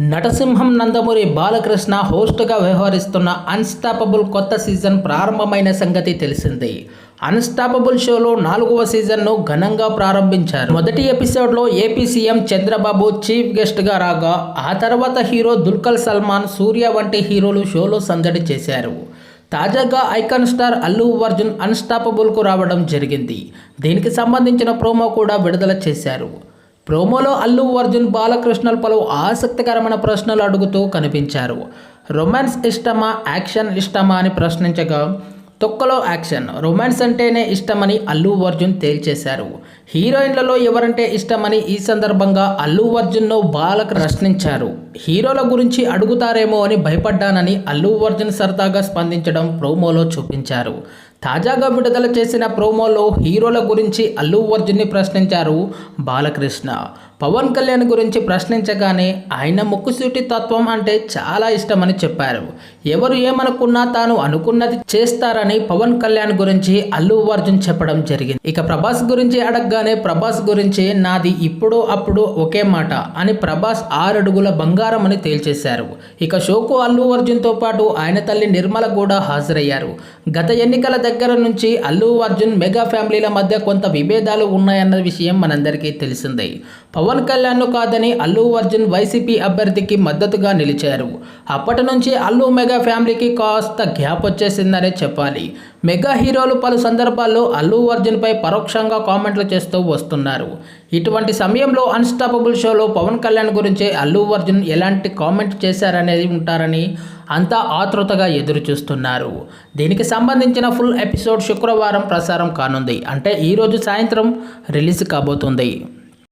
నటసింహం నందమూరి బాలకృష్ణ హోస్ట్గా వ్యవహరిస్తున్న అన్స్టాపబుల్ కొత్త సీజన్ ప్రారంభమైన సంగతి తెలిసిందే. అన్స్టాపబుల్ షోలో నాలుగవ సీజన్ను ఘనంగా ప్రారంభించారు. మొదటి ఎపిసోడ్లో ఏపీ సీఎం చంద్రబాబు చీఫ్ గెస్ట్గా రాగా ఆ తర్వాత హీరో దుల్కర్ సల్మాన్ సూర్య వంటి హీరోలు షోలో సందడి చేశారు. తాజాగా ఐకాన్ స్టార్ అల్లు అర్జున్ అన్స్టాపబుల్కు రావడం జరిగింది. దీనికి సంబంధించిన ప్రోమో కూడా విడుదల చేశారు. ప్రోమోలో అల్లు అర్జున్ బాలకృష్ణలు పలు ఆసక్తికరమైన ప్రశ్నలు అడుగుతూ కనిపించారు. రొమాన్స్ ఇష్టమా యాక్షన్ ఇష్టమా అని ప్రశ్నించగా తొక్కలో యాక్షన్ రొమాన్స్ అంటేనే ఇష్టమని అల్లు అర్జున్ తేల్చేశారు. హీరోయిన్లలో ఎవరంటే ఇష్టమని ఈ సందర్భంగా అల్లు అర్జున్ను బాలక ప్రశ్నించారు. హీరోల గురించి అడుగుతారేమో అని భయపడ్డానని అల్లు అర్జున్ సరదాగా స్పందించడం ప్రోమోలో చూపించారు. తాజాగా విడుదల చేసిన ప్రోమోలో హీరోల గురించి అల్లు అర్జున్ని ప్రశ్నించారు బాలకృష్ణ. పవన్ కళ్యాణ్ గురించి ప్రశ్నించగానే ఆయన ముక్కుసూటి తత్వం అంటే చాలా ఇష్టమని చెప్పారు. ఎవరు ఏమనుకున్నా తాను అనుకున్నది చేస్తారని పవన్ కళ్యాణ్ గురించి అల్లు అర్జున్ చెప్పడం జరిగింది. ఇక ప్రభాస్ గురించి అడగగానే ప్రభాస్ గురించి నాది ఇప్పుడు అప్పుడు ఒకే మాట అని ప్రభాస్ ఆరడుగుల బంగారం అని తేల్చేశారు. ఇక షోకు అల్లు అర్జున్తో పాటు ఆయన తల్లి నిర్మల కూడా హాజరయ్యారు. గత ఎన్నికల దగ్గర నుంచి అల్లు అర్జున్ మెగా ఫ్యామిలీల మధ్య కొంత విభేదాలు ఉన్నాయన్న విషయం మనందరికీ తెలిసిందే. పవన్ కళ్యాణ్ను కాదని అల్లు అర్జున్ వైసీపీ అభ్యర్థికి మద్దతుగా నిలిచారు. అప్పటి నుంచి అల్లు మెగా ఫ్యామిలీకి కాస్త గ్యాప్ వచ్చేసిందనే చెప్పాలి. మెగా హీరోలు పలు సందర్భాల్లో అల్లు అర్జున్పై పరోక్షంగా కామెంట్లు చేస్తూ వస్తున్నారు. ఇటువంటి సమయంలో అన్స్టాపబుల్ షోలో పవన్ కళ్యాణ్ గురించి అల్లు అర్జున్ ఎలాంటి కామెంట్ చేశారనేది ఉంటారని అంతా ఆతృతగా ఎదురు చూస్తున్నారు దీనికి సంబంధించిన ఫుల్ ఎపిసోడ్ శుక్రవారం ప్రసారం కానుంది. అంటే ఈరోజు సాయంత్రం రిలీజ్ కాబోతుంది.